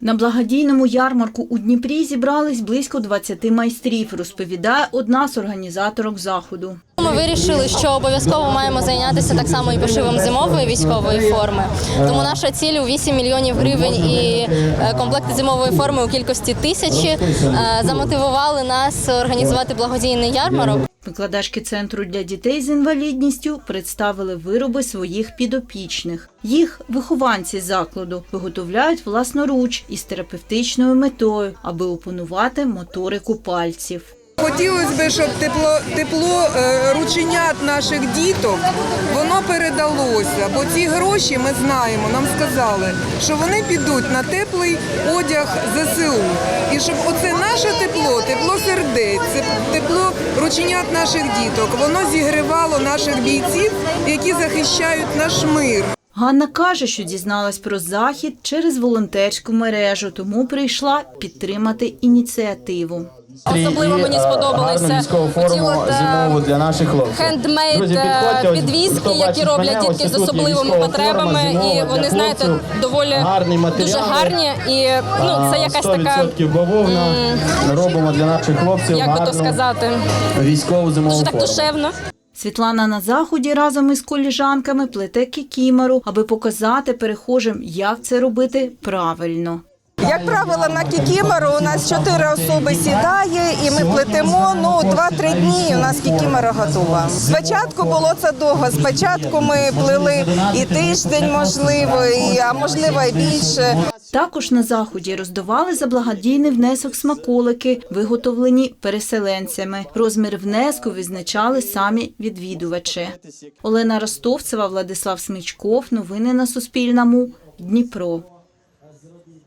На благодійному ярмарку у Дніпрі зібрались близько 20 майстрів, розповідає одна з організаторок заходу. Ми вирішили, що обов'язково маємо зайнятися так само і пошивом зимової військової форми. Тому наша ціль у 8 мільйонів гривень і е, комплекти зимової форми у кількості тисячі е, замотивували нас організувати благодійний ярмарок. Викладачки центру для дітей з інвалідністю представили вироби своїх підопічних. Їх вихованці закладу виготовляють власноруч із терапевтичною метою, аби опанувати моторику пальців. Хотілося б, щоб тепло, тепло е, рученят наших діток воно передалося. Бо ці гроші ми знаємо, нам сказали, що вони підуть на теплий одяг ЗСУ. І щоб оце наше тепло, тепло сердець, тепло рученят наших діток, воно зігрівало наших бійців, які захищають наш мир. Ганна каже, що дізналась про захід через волонтерську мережу, тому прийшла підтримати ініціативу. Особливо І, мені е, сподобалися форму е, зимову для наших хлопців. хендмейд е, підвіски, хто які роблять дітки з особливими потребами, і вони знаєте доволі Гарні дуже гарні і ну це якась така 100% бавовна. Робимо для наших хлопців як би то сказати, військову зимову дуже так форму. душевно. Світлана на заході разом із коліжанками плете кікімору, аби показати перехожим, як це робити правильно. Як правило, на кікімеру у нас чотири особи сідає, і ми плетемо. Ну 2-3 дні і у нас кікімера готова. Спочатку було це довго. Спочатку ми плели і тиждень, можливо, і а можливо і більше. Також на заході роздавали за благодійний внесок смаколики, виготовлені переселенцями. Розмір внеску визначали самі відвідувачі. Олена Ростовцева, Владислав Смичков. Новини на Суспільному. Дніпро.